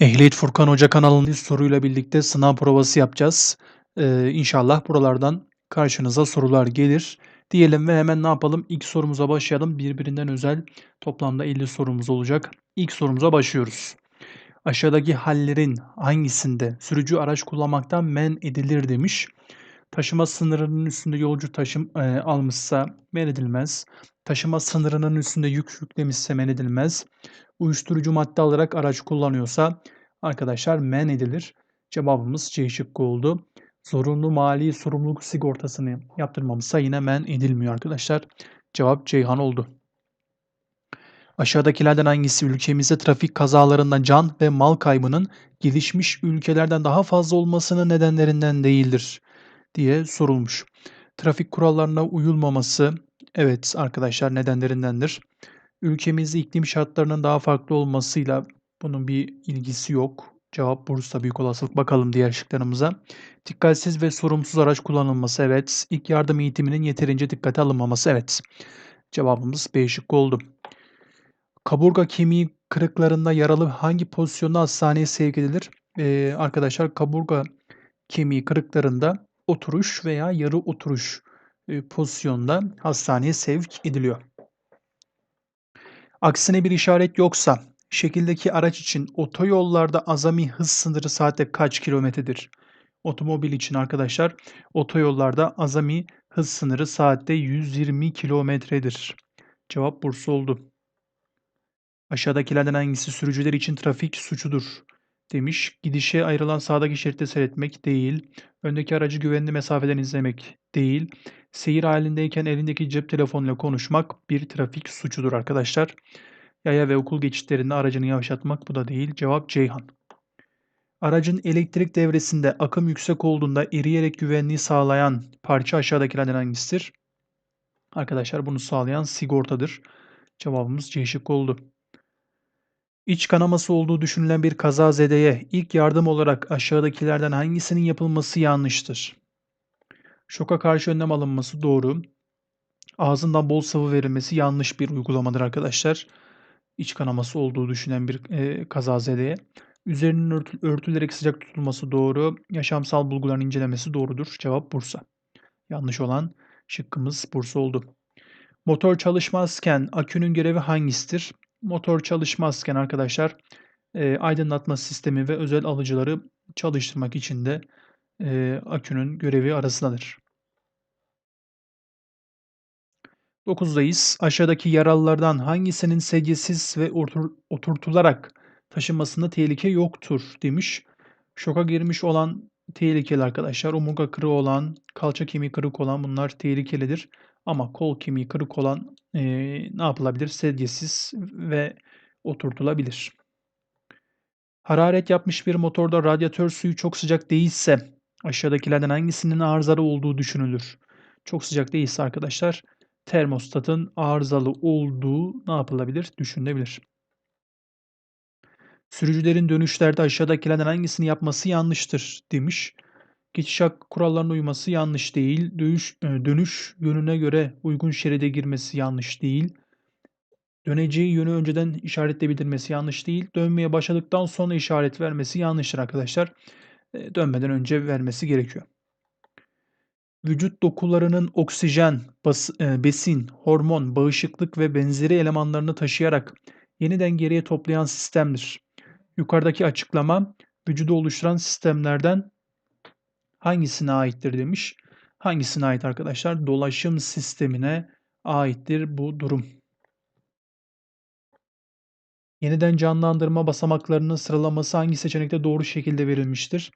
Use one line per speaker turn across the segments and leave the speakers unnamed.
Ehliyet Furkan Hoca kanalının soruyla birlikte sınav provası yapacağız. Ee, inşallah buralardan karşınıza sorular gelir. Diyelim ve hemen ne yapalım? İlk sorumuza başlayalım. Birbirinden özel toplamda 50 sorumuz olacak. İlk sorumuza başlıyoruz. Aşağıdaki hallerin hangisinde sürücü araç kullanmaktan men edilir demiş. Taşıma sınırının üstünde yolcu taşım e, almışsa men edilmez. Taşıma sınırının üstünde yük yüklemişse men edilmez. Uyuşturucu madde alarak araç kullanıyorsa arkadaşlar men edilir. Cevabımız C şıkkı oldu. Zorunlu mali sorumluluk sigortasını yaptırmamışsa yine men edilmiyor arkadaşlar. Cevap Ceyhan oldu. Aşağıdakilerden hangisi ülkemizde trafik kazalarında can ve mal kaybının gelişmiş ülkelerden daha fazla olmasının nedenlerinden değildir diye sorulmuş. Trafik kurallarına uyulmaması evet arkadaşlar nedenlerindendir. Ülkemizde iklim şartlarının daha farklı olmasıyla bunun bir ilgisi yok. Cevap Bursa büyük olasılık. Bakalım diğer şıklarımıza. Dikkatsiz ve sorumsuz araç kullanılması evet. İlk yardım eğitiminin yeterince dikkate alınmaması evet. Cevabımız B şıkkı oldu. Kaburga kemiği kırıklarında yaralı hangi pozisyonda hastaneye sevk edilir? Ee, arkadaşlar kaburga kemiği kırıklarında oturuş veya yarı oturuş pozisyonda hastaneye sevk ediliyor. Aksine bir işaret yoksa şekildeki araç için otoyollarda azami hız sınırı saatte kaç kilometredir? Otomobil için arkadaşlar otoyollarda azami hız sınırı saatte 120 kilometredir. Cevap Bursa oldu. Aşağıdakilerden hangisi sürücüler için trafik suçudur? Demiş. Gidişe ayrılan sağdaki şeritte seyretmek değil. Öndeki aracı güvenli mesafeden izlemek değil. Seyir halindeyken elindeki cep telefonuyla konuşmak bir trafik suçudur arkadaşlar. Yaya ve okul geçitlerinde aracını yavaşlatmak bu da değil. Cevap Ceyhan. Aracın elektrik devresinde akım yüksek olduğunda eriyerek güvenliği sağlayan parça aşağıdakilerden hangisidir? Arkadaşlar bunu sağlayan sigortadır. Cevabımız C şıkkı oldu. İç kanaması olduğu düşünülen bir kazazedeye ilk yardım olarak aşağıdakilerden hangisinin yapılması yanlıştır? Şoka karşı önlem alınması doğru. Ağzından bol sıvı verilmesi yanlış bir uygulamadır arkadaşlar. İç kanaması olduğu düşünen bir e, kazazedeye. Üzerinin örtü, örtülerek sıcak tutulması doğru. Yaşamsal bulguların incelemesi doğrudur. Cevap Bursa. Yanlış olan şıkkımız Bursa oldu. Motor çalışmazken akünün görevi hangisidir? Motor çalışmazken arkadaşlar e, aydınlatma sistemi ve özel alıcıları çalıştırmak için de e, akünün görevi arasındadır. 9'dayız. Aşağıdaki yaralılardan hangisinin sedyesiz ve otur, oturtularak taşınmasında tehlike yoktur demiş. Şoka girmiş olan tehlikeli arkadaşlar. Omurga kırığı olan, kalça kemiği kırık olan bunlar tehlikelidir. Ama kol kemiği kırık olan e, ne yapılabilir? Sedyesiz ve oturtulabilir. Hararet yapmış bir motorda radyatör suyu çok sıcak değilse aşağıdakilerden hangisinin arızalı olduğu düşünülür? Çok sıcak değilse arkadaşlar termostatın arızalı olduğu ne yapılabilir? Düşünülebilir. Sürücülerin dönüşlerde aşağıdakilerden hangisini yapması yanlıştır demiş. Geçiş hakkı kurallarına uyması yanlış değil. Dönüş, e, dönüş yönüne göre uygun şeride girmesi yanlış değil. Döneceği yönü önceden işaretle bildirmesi yanlış değil. Dönmeye başladıktan sonra işaret vermesi yanlıştır arkadaşlar. E, dönmeden önce vermesi gerekiyor. Vücut dokularının oksijen, bas, e, besin, hormon, bağışıklık ve benzeri elemanlarını taşıyarak yeniden geriye toplayan sistemdir. Yukarıdaki açıklama vücudu oluşturan sistemlerden hangisine aittir demiş. Hangisine ait arkadaşlar? Dolaşım sistemine aittir bu durum. Yeniden canlandırma basamaklarının sıralaması hangi seçenekte doğru şekilde verilmiştir?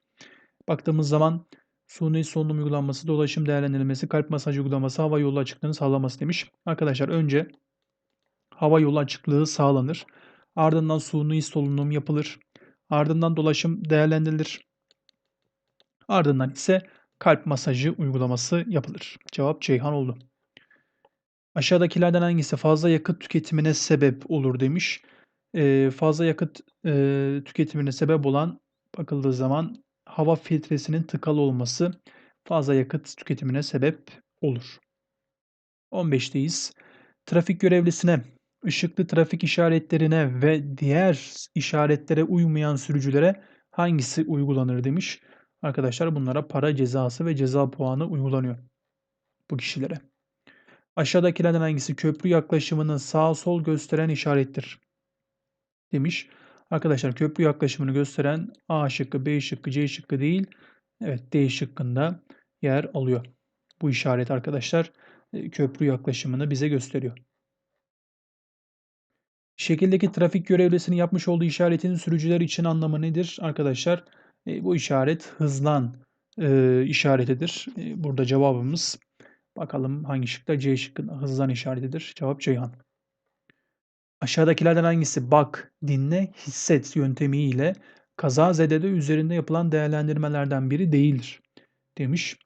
Baktığımız zaman suni solunum uygulanması, dolaşım değerlendirilmesi, kalp masajı uygulaması, hava yolu açıklığını sağlaması demiş. Arkadaşlar önce hava yolu açıklığı sağlanır. Ardından suni solunum yapılır. Ardından dolaşım değerlendirilir. Ardından ise kalp masajı uygulaması yapılır. Cevap Ceyhan oldu. Aşağıdakilerden hangisi fazla yakıt tüketimine sebep olur demiş. Ee, fazla yakıt e, tüketimine sebep olan bakıldığı zaman hava filtresinin tıkalı olması fazla yakıt tüketimine sebep olur. 15'teyiz. Trafik görevlisine ışıklı trafik işaretlerine ve diğer işaretlere uymayan sürücülere hangisi uygulanır demiş. Arkadaşlar bunlara para cezası ve ceza puanı uygulanıyor bu kişilere. Aşağıdakilerden hangisi köprü yaklaşımını sağ sol gösteren işarettir? Demiş. Arkadaşlar köprü yaklaşımını gösteren A şıkkı, B şıkkı, C şıkkı değil. Evet D şıkkında yer alıyor. Bu işaret arkadaşlar e, köprü yaklaşımını bize gösteriyor. Şekildeki trafik görevlisinin yapmış olduğu işaretin sürücüler için anlamı nedir? Arkadaşlar e, bu işaret hızlan e, işaretidir. E, burada cevabımız bakalım hangi şıkta C şıkkında hızlan işaretidir. Cevap Ceyhan. Aşağıdakilerden hangisi bak, dinle, hisset yöntemiyle kaza zedede üzerinde yapılan değerlendirmelerden biri değildir demiş.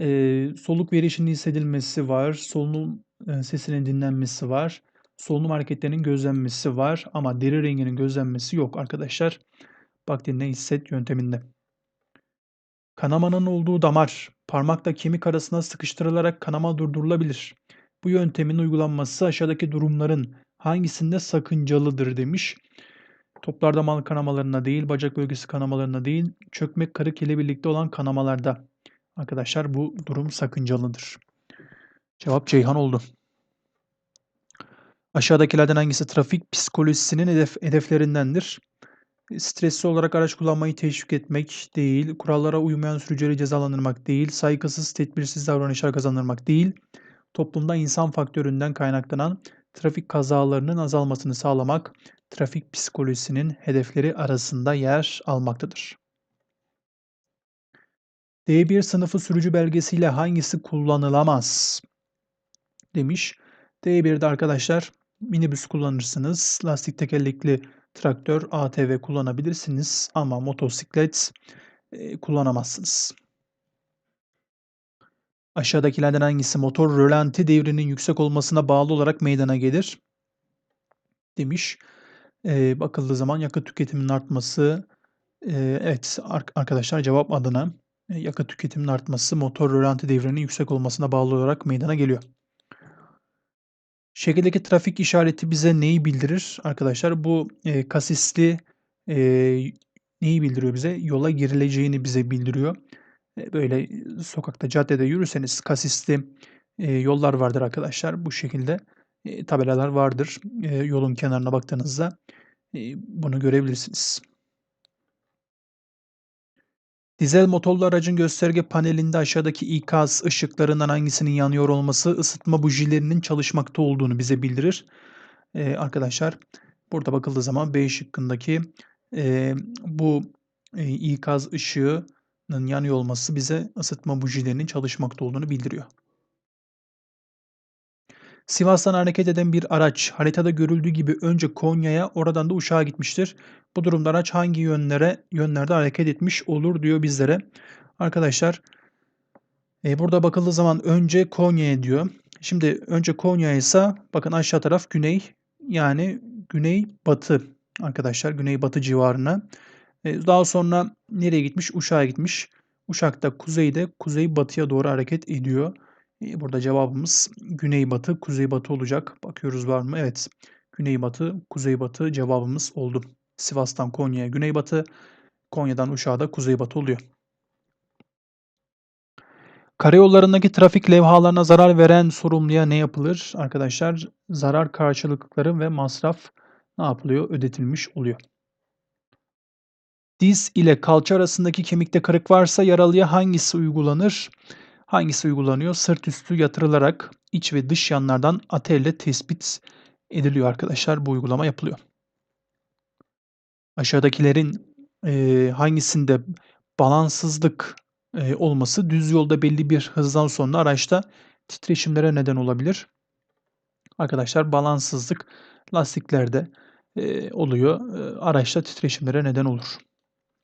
Ee, soluk verişinin hissedilmesi var, solunum e, sesinin dinlenmesi var, solunum hareketlerinin gözlenmesi var ama deri renginin gözlenmesi yok arkadaşlar. Bak dinle hisset yönteminde. Kanamanın olduğu damar parmakla kemik arasına sıkıştırılarak kanama durdurulabilir. Bu yöntemin uygulanması aşağıdaki durumların hangisinde sakıncalıdır demiş. Toplar damar kanamalarına değil, bacak bölgesi kanamalarına değil, çökmek karık ile birlikte olan kanamalarda. Arkadaşlar bu durum sakıncalıdır. Cevap Ceyhan oldu. Aşağıdakilerden hangisi trafik psikolojisinin hedef, hedeflerindendir? Stresli olarak araç kullanmayı teşvik etmek değil, kurallara uymayan sürücüleri cezalandırmak değil, saygısız, tedbirsiz davranışlar kazandırmak değil, toplumda insan faktöründen kaynaklanan trafik kazalarının azalmasını sağlamak trafik psikolojisinin hedefleri arasında yer almaktadır. D1 sınıfı sürücü belgesiyle hangisi kullanılamaz? Demiş. D1'de arkadaşlar minibüs kullanırsınız. Lastik tekerlekli traktör, ATV kullanabilirsiniz ama motosiklet e, kullanamazsınız. Aşağıdakilerden hangisi motor rölanti devrinin yüksek olmasına bağlı olarak meydana gelir? Demiş. E, bakıldığı zaman yakıt tüketiminin artması, e, evet arkadaşlar cevap adına e, yakıt tüketiminin artması motor rölanti devrinin yüksek olmasına bağlı olarak meydana geliyor. Şekildeki trafik işareti bize neyi bildirir? Arkadaşlar bu e, kasisli e, neyi bildiriyor bize? Yola girileceğini bize bildiriyor. E, böyle sokakta, caddede yürürseniz kasisli e, yollar vardır arkadaşlar. Bu şekilde e, tabelalar vardır. E, yolun kenarına baktığınızda e, bunu görebilirsiniz. Dizel motorlu aracın gösterge panelinde aşağıdaki ikaz ışıklarından hangisinin yanıyor olması ısıtma bujilerinin çalışmakta olduğunu bize bildirir. Ee, arkadaşlar burada bakıldığı zaman B şıkkındaki e, bu e, ikaz ışığının yanıyor olması bize ısıtma bujilerinin çalışmakta olduğunu bildiriyor. Sivas'tan hareket eden bir araç haritada görüldüğü gibi önce Konya'ya oradan da Uşak'a gitmiştir. Bu durumda araç hangi yönlere yönlerde hareket etmiş olur diyor bizlere. Arkadaşlar e, burada bakıldığı zaman önce Konya'ya diyor. Şimdi önce Konya ise bakın aşağı taraf güney yani güney batı arkadaşlar güney batı civarına. E, daha sonra nereye gitmiş? Uşak'a gitmiş. Uşak'ta kuzeyde kuzey batıya doğru hareket ediyor. Burada cevabımız güneybatı, kuzeybatı olacak. Bakıyoruz var mı? Evet. Güneybatı, kuzeybatı cevabımız oldu. Sivas'tan Konya'ya güneybatı, Konya'dan Uşak'a da kuzeybatı oluyor. Karayollarındaki trafik levhalarına zarar veren sorumluya ne yapılır? Arkadaşlar zarar karşılıkları ve masraf ne yapılıyor? Ödetilmiş oluyor. Diz ile kalça arasındaki kemikte kırık varsa yaralıya hangisi uygulanır? Hangisi uygulanıyor? Sırt üstü yatırılarak iç ve dış yanlardan atelle tespit ediliyor arkadaşlar. Bu uygulama yapılıyor. Aşağıdakilerin e, hangisinde balansızlık e, olması düz yolda belli bir hızdan sonra araçta titreşimlere neden olabilir. Arkadaşlar balansızlık lastiklerde e, oluyor. E, araçta titreşimlere neden olur.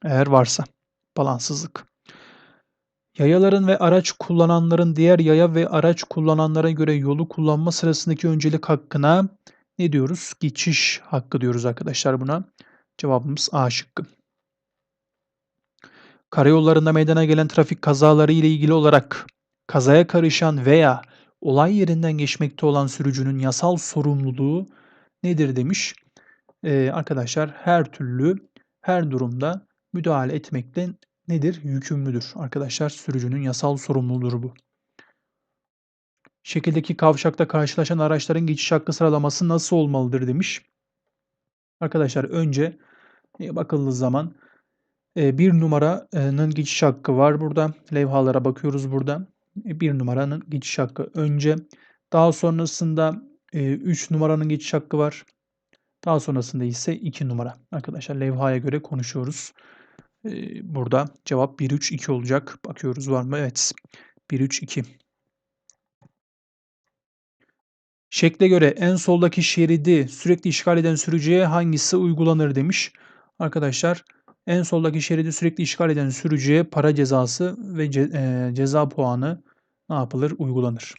Eğer varsa balansızlık. Yayaların ve araç kullananların diğer yaya ve araç kullananlara göre yolu kullanma sırasındaki öncelik hakkına ne diyoruz? Geçiş hakkı diyoruz arkadaşlar buna. Cevabımız A şıkkı. Karayollarında meydana gelen trafik kazaları ile ilgili olarak kazaya karışan veya olay yerinden geçmekte olan sürücünün yasal sorumluluğu nedir demiş. Ee, arkadaşlar her türlü her durumda müdahale etmekte nedir? Yükümlüdür. Arkadaşlar sürücünün yasal sorumluluğudur bu. Şekildeki kavşakta karşılaşan araçların geçiş hakkı sıralaması nasıl olmalıdır demiş. Arkadaşlar önce e, bakıldığı zaman e, bir numaranın geçiş hakkı var burada. Levhalara bakıyoruz burada. E, bir numaranın geçiş hakkı önce. Daha sonrasında 3 numaranın geçiş hakkı var. Daha sonrasında ise 2 numara. Arkadaşlar levhaya göre konuşuyoruz. Burada cevap 1, 3, 2 olacak. Bakıyoruz var mı? Evet. 1, 3, 2. Şekle göre en soldaki şeridi sürekli işgal eden sürücüye hangisi uygulanır demiş. Arkadaşlar en soldaki şeridi sürekli işgal eden sürücüye para cezası ve ce, e, ceza puanı ne yapılır? Uygulanır.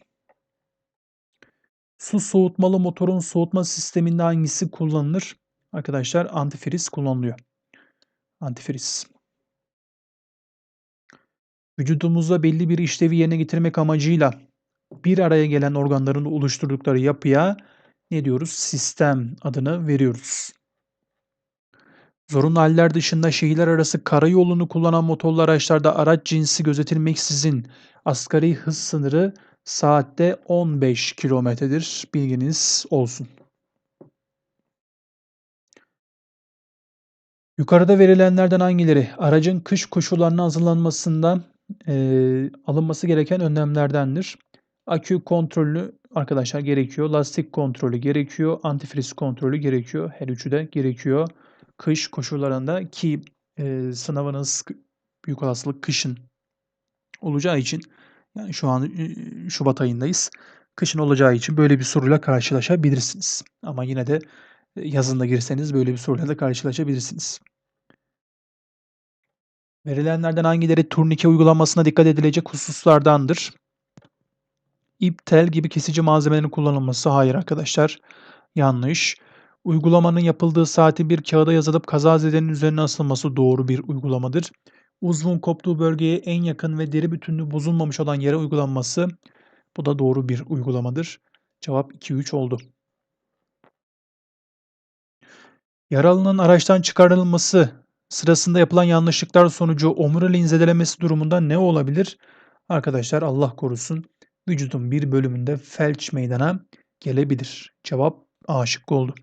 Su soğutmalı motorun soğutma sisteminde hangisi kullanılır? Arkadaşlar antifriz kullanılıyor. Antifriz. Vücudumuzda belli bir işlevi yerine getirmek amacıyla bir araya gelen organların oluşturdukları yapıya ne diyoruz? Sistem adını veriyoruz. Zorunlu haller dışında şehirler arası karayolunu kullanan motorlu araçlarda araç cinsi gözetilmeksizin asgari hız sınırı saatte 15 kilometredir. Bilginiz olsun. Yukarıda verilenlerden hangileri aracın kış koşullarına hazırlanmasında e, alınması gereken önlemlerdendir? Akü kontrolü arkadaşlar gerekiyor. Lastik kontrolü gerekiyor. Antifriz kontrolü gerekiyor. Her üçü de gerekiyor. Kış koşullarında ki e, sınavınız büyük olasılık kışın olacağı için yani şu an Şubat ayındayız. Kışın olacağı için böyle bir soruyla karşılaşabilirsiniz. Ama yine de yazında girseniz böyle bir soruyla da karşılaşabilirsiniz. Verilenlerden hangileri turnike uygulanmasına dikkat edilecek hususlardandır? İp, tel gibi kesici malzemelerin kullanılması hayır arkadaşlar. Yanlış. Uygulamanın yapıldığı saati bir kağıda yazılıp kazazedenin üzerine asılması doğru bir uygulamadır. Uzvun koptuğu bölgeye en yakın ve deri bütünlüğü bozulmamış olan yere uygulanması bu da doğru bir uygulamadır. Cevap 2-3 oldu. Yaralının araçtan çıkarılması sırasında yapılan yanlışlıklar sonucu omuriliğin zedelemesi durumunda ne olabilir? Arkadaşlar Allah korusun vücudun bir bölümünde felç meydana gelebilir. Cevap A şıkkı oldu.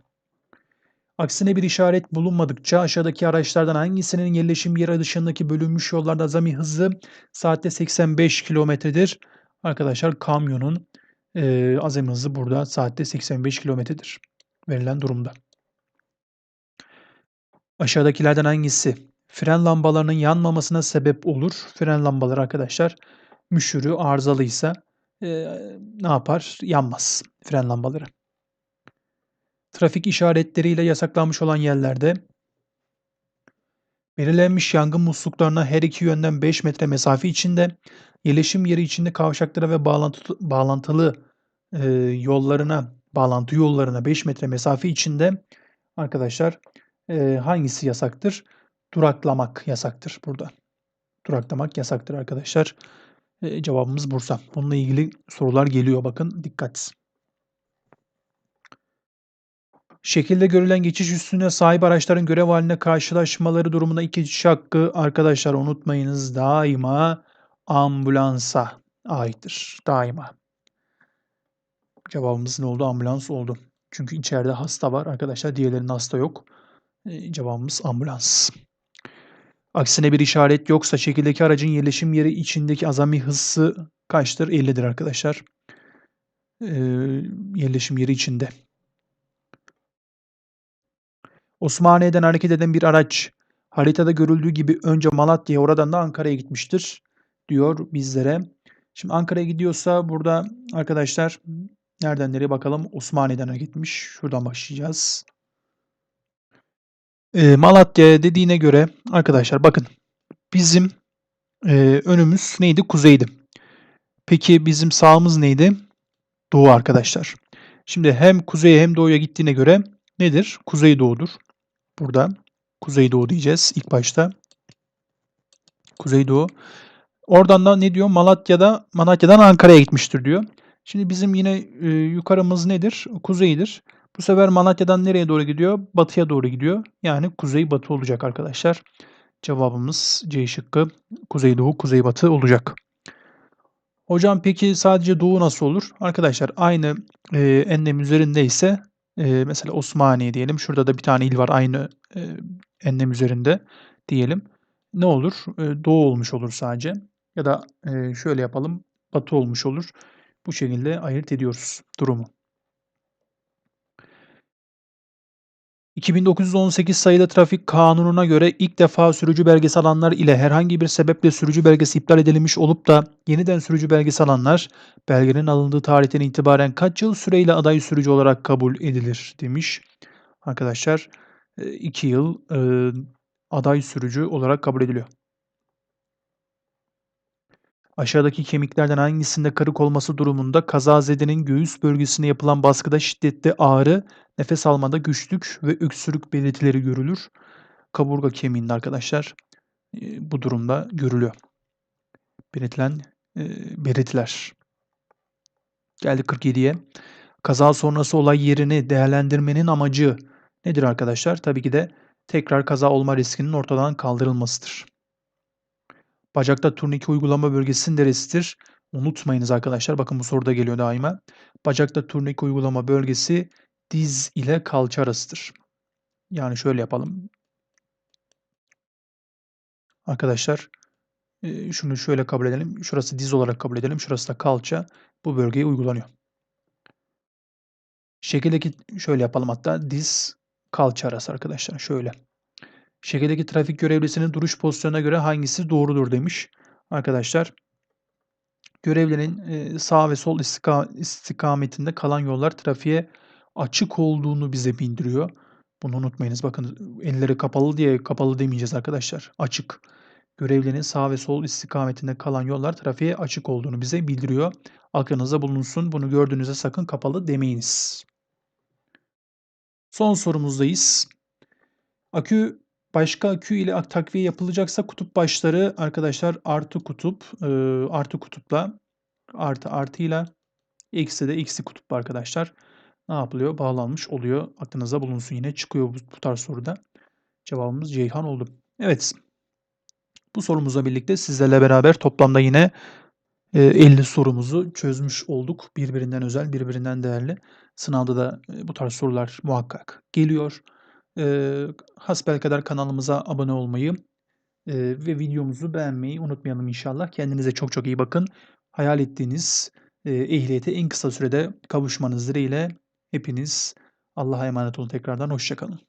Aksine bir işaret bulunmadıkça aşağıdaki araçlardan hangisinin yerleşim yeri dışındaki bölünmüş yollarda azami hızı saatte 85 kilometredir? Arkadaşlar kamyonun e, azami hızı burada saatte 85 kilometredir. Verilen durumda. Aşağıdakilerden hangisi fren lambalarının yanmamasına sebep olur? Fren lambaları arkadaşlar müşürü arızalıysa e, ne yapar? Yanmaz fren lambaları. Trafik işaretleriyle yasaklanmış olan yerlerde belirlenmiş yangın musluklarına her iki yönden 5 metre mesafe içinde, yerleşim yeri içinde kavşaklara ve bağlantı, bağlantılı e, yollarına, bağlantı yollarına 5 metre mesafe içinde arkadaşlar e, hangisi yasaktır? Duraklamak yasaktır burada. Duraklamak yasaktır arkadaşlar. E, cevabımız Bursa. Bununla ilgili sorular geliyor bakın dikkat. Şekilde görülen geçiş üstüne sahip araçların görev haline karşılaşmaları durumunda iki geçiş arkadaşlar unutmayınız daima ambulansa aittir. Daima. Cevabımız ne oldu? Ambulans oldu. Çünkü içeride hasta var arkadaşlar. Diğerlerinin hasta yok. E, cevabımız ambulans. Aksine bir işaret yoksa şekildeki aracın yerleşim yeri içindeki azami hızı kaçtır? 50'dir arkadaşlar. E, yerleşim yeri içinde. Osmaniye'den hareket eden bir araç haritada görüldüğü gibi önce Malatya'ya oradan da Ankara'ya gitmiştir diyor bizlere. Şimdi Ankara'ya gidiyorsa burada arkadaşlar nereden nereye bakalım Osmaniye'den hareket etmiş. Şuradan başlayacağız. E, Malatya dediğine göre arkadaşlar bakın bizim e, önümüz neydi? Kuzeydi. Peki bizim sağımız neydi? Doğu arkadaşlar. Şimdi hem kuzeye hem doğuya gittiğine göre nedir? Kuzey doğudur. Burada Kuzeydoğu diyeceğiz ilk başta. Kuzeydoğu. Oradan da ne diyor? Malatya'da Malatya'dan Ankara'ya gitmiştir diyor. Şimdi bizim yine, eee, yukarımız nedir? Kuzeydir. Bu sefer Malatya'dan nereye doğru gidiyor? Batıya doğru gidiyor. Yani kuzeybatı olacak arkadaşlar. Cevabımız C şıkkı kuzeydoğu, kuzeybatı olacak. Hocam peki sadece doğu nasıl olur? Arkadaşlar aynı, eee, enlem üzerindeyse, eee, mesela Osmaniye diyelim. Şurada da bir tane il var aynı, eee, enlem üzerinde diyelim. Ne olur? Eee, doğu olmuş olur sadece ya da, eee, şöyle yapalım, batı olmuş olur. Bu şekilde ayırt ediyoruz durumu. 2918 sayılı Trafik Kanunu'na göre ilk defa sürücü belgesi alanlar ile herhangi bir sebeple sürücü belgesi iptal edilmiş olup da yeniden sürücü belgesi alanlar belgenin alındığı tarihten itibaren kaç yıl süreyle aday sürücü olarak kabul edilir demiş. Arkadaşlar 2 yıl eee, aday sürücü olarak kabul ediliyor. Aşağıdaki kemiklerden hangisinde kırık olması durumunda kazazedenin göğüs bölgesine yapılan baskıda şiddetli ağrı, nefes almada güçlük ve öksürük belirtileri görülür. Kaburga kemiğinde arkadaşlar eee, bu durumda görülüyor. Belirtilen eee, belirtiler. Geldik 47'ye. Kaza sonrası olay yerini değerlendirmenin amacı nedir arkadaşlar? Tabii ki de tekrar kaza olma riskinin ortadan kaldırılmasıdır. Bacakta turnike uygulama bölgesi neresidir? Unutmayınız arkadaşlar. Bakın bu soruda geliyor daima. Bacakta turnike uygulama bölgesi diz ile kalça arasıdır. Yani şöyle yapalım. Arkadaşlar eee, şunu şöyle kabul edelim. Şurası diz olarak kabul edelim. Şurası da kalça. Bu bölgeye uygulanıyor. Şekildeki şöyle yapalım hatta diz kalça arası arkadaşlar. Şöyle. Şekildeki trafik görevlisinin duruş pozisyonuna göre hangisi doğrudur demiş. Arkadaşlar görevlinin eee, sağ ve sol istika istikametinde kalan yollar trafiğe açık olduğunu bize bildiriyor. Bunu unutmayınız. Bakın elleri kapalı diye kapalı demeyeceğiz arkadaşlar. Açık. Görevlinin sağ ve sol istikametinde kalan yollar trafiğe açık olduğunu bize bildiriyor. Aklınızda bulunsun. Bunu gördüğünüzde sakın kapalı demeyiniz. Son sorumuzdayız. Akü başka akü ile ak- takviye yapılacaksa kutup başları arkadaşlar artı kutup e, artı kutupla artı artıyla eksi de eksi kutup arkadaşlar. Ne yapılıyor? Bağlanmış oluyor. Aklınızda bulunsun yine çıkıyor bu, bu tarz soruda. Cevabımız Ceyhan oldu. Evet. Bu sorumuzla birlikte sizlerle beraber toplamda yine e, 50 sorumuzu çözmüş olduk. Birbirinden özel, birbirinden değerli. Sınavda da e, bu tarz sorular muhakkak geliyor. Eee hasbelkader kanalımıza abone olmayı eee, ve videomuzu beğenmeyi unutmayalım inşallah. Kendinize çok çok iyi bakın. Hayal ettiğiniz eee, ehliyete en kısa sürede kavuşmanız dileğiyle hepiniz Allah'a emanet olun tekrardan. Hoşça kalın.